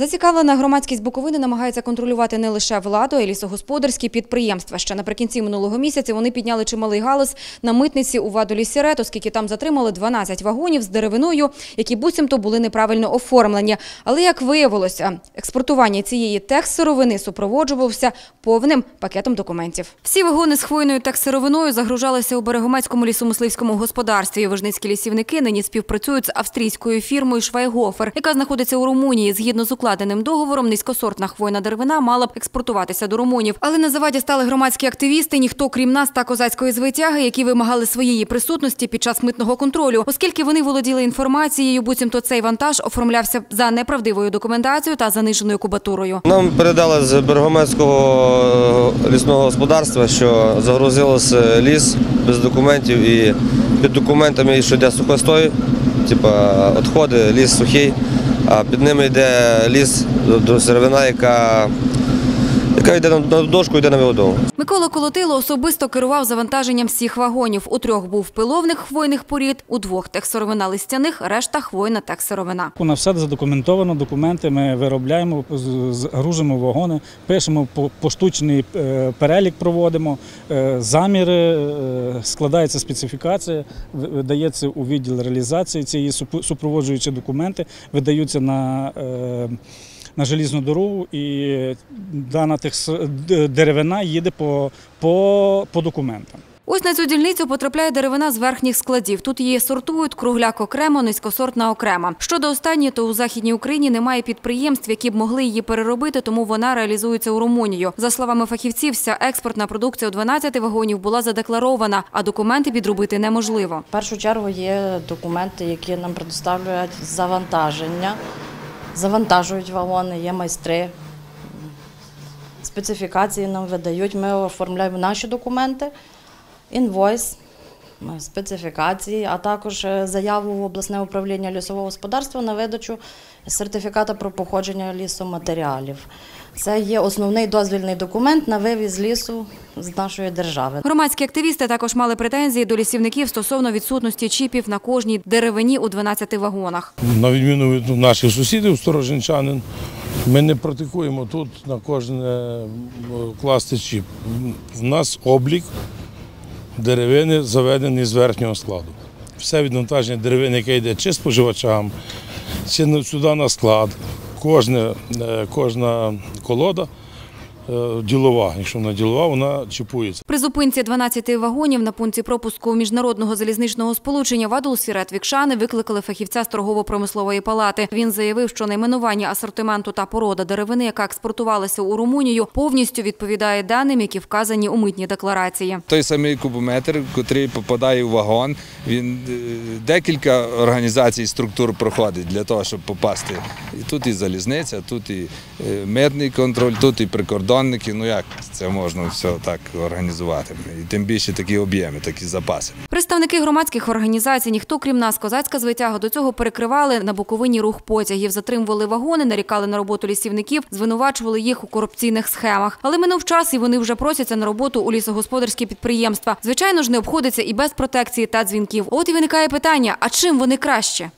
Зацікавлена громадськість Буковини намагається контролювати не лише владу, а й лісогосподарські підприємства. Ще наприкінці минулого місяця вони підняли чималий галас на митниці у Вадолі Сірет, оскільки там затримали 12 вагонів з деревиною, які буцімто були неправильно оформлені. Але як виявилося, експортування цієї техсировини супроводжувався повним пакетом документів. Всі вагони з хвойною техсировиною загружалися у Берегомецькому лісомисливському господарстві. Вижницькі лісівники нині співпрацюють з австрійською фірмою Швайгофер, яка знаходиться у Румунії. Згідно з укладеним договором, низькосортна хвойна деревина мала б експортуватися до румунів. Але на заваді стали громадські активісти, ніхто крім нас та козацької звитяги, які вимагали своєї присутності під час митного контролю, оскільки вони володіли інформацією, буцімто цей вантаж оформлявся за неправдивою документацією та заниженою кубатурою. Нам передали з Бергомецького е, лісного господарства, що загрузилося ліс без документів і під документами, що йде сухостой, типа відходи, ліс сухий, а під ними йде ліс до сировина, яка, яка йде на дошку, йде на вигодову. Микола Колотило особисто керував завантаженням всіх вагонів. У трьох був пиловник хвойних порід, у двох техсировина листяних, решта хвойна техсировина. У нас все задокументовано, документи ми виробляємо, гружимо вагони, пишемо по- поштучний е, перелік, проводимо, е, заміри, е, складається специфікація, видається у відділ реалізації цієї супроводжуючі документи, видаються на, на желізну дорогу і дана техс- д- деревина їде по, по, по документам. Ось на цю дільницю потрапляє деревина з верхніх складів. Тут її сортують кругляк окремо, низькосортна окремо. Щодо останньої, то у Західній Україні немає підприємств, які б могли її переробити, тому вона реалізується у Румунію. За словами фахівців, вся експортна продукція у 12 вагонів була задекларована, а документи підробити неможливо. В першу чергу є документи, які нам предоставляють завантаження. Завантажують вагони, є майстри. Специфікації нам видають. Ми оформляємо наші документи, інвойс, специфікації, а також е, заяву в обласне управління лісового господарства на видачу сертифіката про походження лісоматеріалів. Це є основний дозвільний документ на вивіз лісу з нашої держави. Громадські активісти також мали претензії до лісівників стосовно відсутності чіпів на кожній деревині у 12 вагонах. На відміну від наших сусідів, стороженчанин, ми не практикуємо тут на кожне е, класти чіп. У нас облік деревини заведені з верхнього складу. Все відвантаження деревини, яке йде чи споживачам, чи сюди на склад. Кожне, е, кожна колода ділова, якщо вона ділова, вона чіпується. При зупинці 12 вагонів на пункті пропуску міжнародного залізничного сполучення Вадул Сірет Вікшани викликали фахівця з торгово-промислової палати. Він заявив, що найменування асортименту та порода деревини, яка експортувалася у Румунію, повністю відповідає даним, які вказані у митній декларації. Той самий кубометр, який попадає в вагон, він е, декілька організацій структур проходить для того, щоб попасти. І тут і залізниця, тут і е, митний контроль, тут і прикордонники. Ну як це можна все так організувати? І тим більше такі об'єми, такі запаси. Представники громадських організацій, ніхто крім нас, козацька звитяга, до цього перекривали на Буковині рух потягів, затримували вагони, нарікали на роботу лісівників, звинувачували їх у корупційних схемах. Але минув час, і вони вже просяться на роботу у лісогосподарські підприємства. Звичайно ж, не обходиться і без протекції та дзвінків. От і виникає питання: а чим вони краще?